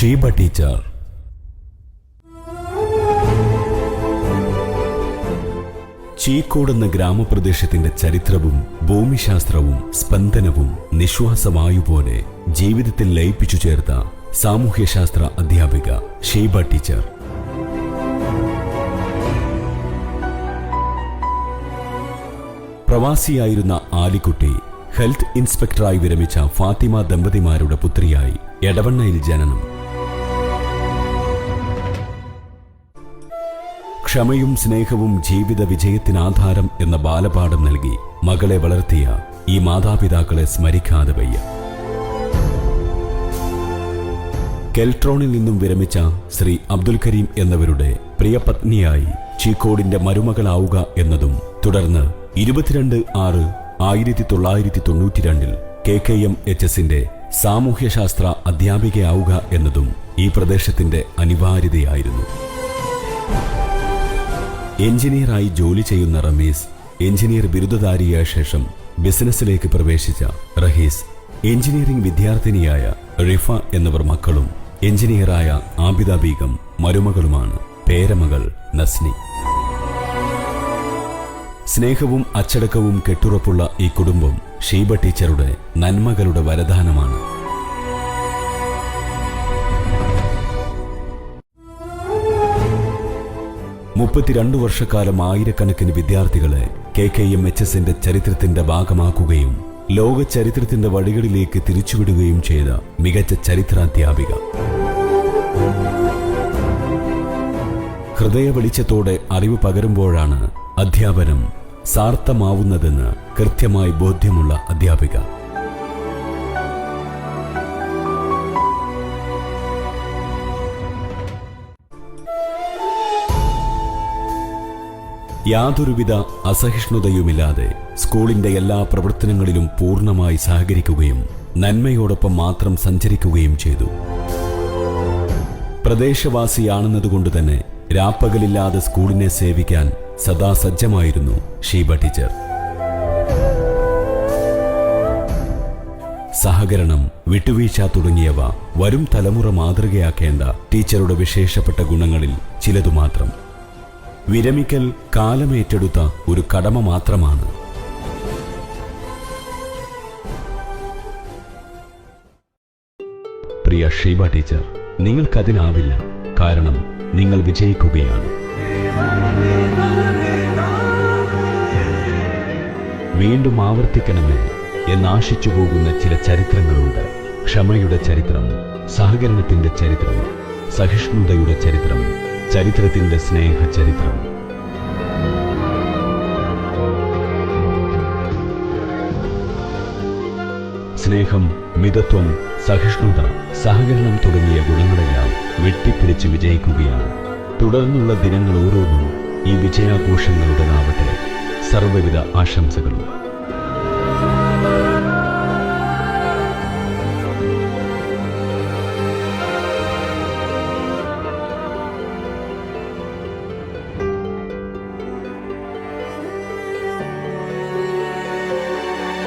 Sheeba teacher. ചീക്കോടെന്ന ഗ്രാമപ്രദേശത്തിന്റെ ചരിത്രവും ഭൂമിശാസ്ത്രവും സ്പന്ദനവും നിശ്വാസമായുപോലെ ജീവിതത്തിൽ ലയിപ്പിച്ചു ചേർത്ത സാമൂഹ്യശാസ്ത്ര അധ്യാപിക ഷീബ ടീച്ചർ. പ്രവാസിയായിരുന്ന ആലിക്കുട്ടി ഹെൽത്ത് ഇൻസ്പെക്ടറായി വിരമിച്ച ഫാത്തിമ ദമ്പതിമാരുടെ പുത്രിയായി എടവണ്ണയിൽ ജനനം. ക്ഷമയും സ്നേഹവും ജീവിത വിജയത്തിന് ആധാരം എന്ന ബാലപാഠം നൽകി മകളെ വളർത്തിയ ഈ മാതാപിതാക്കളെ സ്മരിക്കാതെ വയ്യ. കെൽട്രോണിൽ നിന്നും വിരമിച്ച ശ്രീ അബ്ദുൽ കരീം എന്നവരുടെ പ്രിയപത്നിയായി ചീക്കോടിന്റെ മരുമകളാവുക എന്നതും തുടർന്ന് ഇരുപത്തിരണ്ട് ആറ് ആയിരത്തി തൊള്ളായിരത്തി തൊണ്ണൂറ്റിരണ്ടിൽ കെ കെ എം എച്ച് എസിന്റെ സാമൂഹ്യശാസ്ത്ര അധ്യാപികയാവുക എന്നതും ഈ പ്രദേശത്തിന്റെ അനിവാര്യതയായിരുന്നു. എഞ്ചിനീയറായി ജോലി ചെയ്യുന്ന റമീസ് എഞ്ചിനീയർ ബിരുദധാരിയായ ശേഷം ബിസിനസ്സിലേക്ക് പ്രവേശിച്ച റഹീസ് എഞ്ചിനീയറിംഗ് വിദ്യാർത്ഥിനിയായ റിഫ എന്നിവർ മക്കളും എഞ്ചിനീയറായ ആബിദ ബീഗം മരുമകളുമാണ്. പേരമകൾ നസ്നി. സ്നേഹവും അച്ചടക്കവും കെട്ടുറപ്പുള്ള ഈ കുടുംബം ഷീബ ടീച്ചറുടെ നന്മകളുടെ വരദാനമാണ്. മുപ്പത്തിരണ്ട് വർഷക്കാലം ആയിരക്കണക്കിന് വിദ്യാർത്ഥികളെ കെ കെ എം എച്ച് എസിന്റെ ചരിത്രത്തിന്റെ ഭാഗമാക്കുകയും ലോക ചരിത്രത്തിന്റെ വഴികളിലേക്ക് തിരിച്ചുവിടുകയും ചെയ്ത മികച്ച ചരിത്രാധ്യാപിക. ഹൃദയ വെളിച്ചത്തോടെ അറിവ് പകരുമ്പോഴാണ് അധ്യാപനം സാർത്ഥമാവുന്നതെന്ന് കൃത്യമായി ബോധ്യമുള്ള അധ്യാപിക. യാതൊരുവിധ അസഹിഷ്ണുതയുമില്ലാതെ സ്കൂളിന്റെ എല്ലാ പ്രവർത്തനങ്ങളിലും പൂർണമായി സഹകരിക്കുകയും നന്മയോടൊപ്പം മാത്രം സഞ്ചരിക്കുകയും ചെയ്തു. പ്രദേശവാസിയാണെന്നതുകൊണ്ട് തന്നെ രാപ്പകലില്ലാതെ സ്കൂളിനെ സേവിക്കാൻ സദാ സജ്ജമായിരുന്നു ഷീബ ടീച്ചർ. സഹകരണം വിട്ടുവീഴ്ച തുടങ്ങിയവ വരും തലമുറ മാതൃകയാക്കേണ്ട ടീച്ചറുടെ വിശേഷപ്പെട്ട ഗുണങ്ങളിൽ ചിലതു മാത്രം വിരമിക്കൽ കാലമേറ്റെടുത്ത ഒരു കടമ മാത്രമാണ്. പ്രിയ ഷീബ ടീച്ചർ നിങ്ങൾക്കതിനാവില്ല. കാരണം നിങ്ങൾ വിജയിക്കുകയാണ്. വീണ്ടും ആവർത്തിക്കണമെന്ന് എന്നാശിച്ചു പോകുന്ന ചില ചരിത്രങ്ങളുണ്ട്. ക്ഷമയുടെ ചരിത്രം സഹകരണത്തിന്റെ ചരിത്രം സഹിഷ്ണുതയുടെ ചരിത്രം ചരിത്രത്തിന്റെ സ്നേഹ ചരിത്രം സ്നേഹം മിതത്വം സഹിഷ്ണുത സഹകരണം തുടങ്ങിയ ഗുണങ്ങളെല്ലാം വെട്ടിപ്പിടിച്ച് വിജയിക്കുകയാണ്. തുടർന്നുള്ള ദിനങ്ങൾ ഓരോന്നും ഈ വിജയാഘോഷങ്ങളുടേതാവട്ടെ സർവവിധ ആശംസകളും.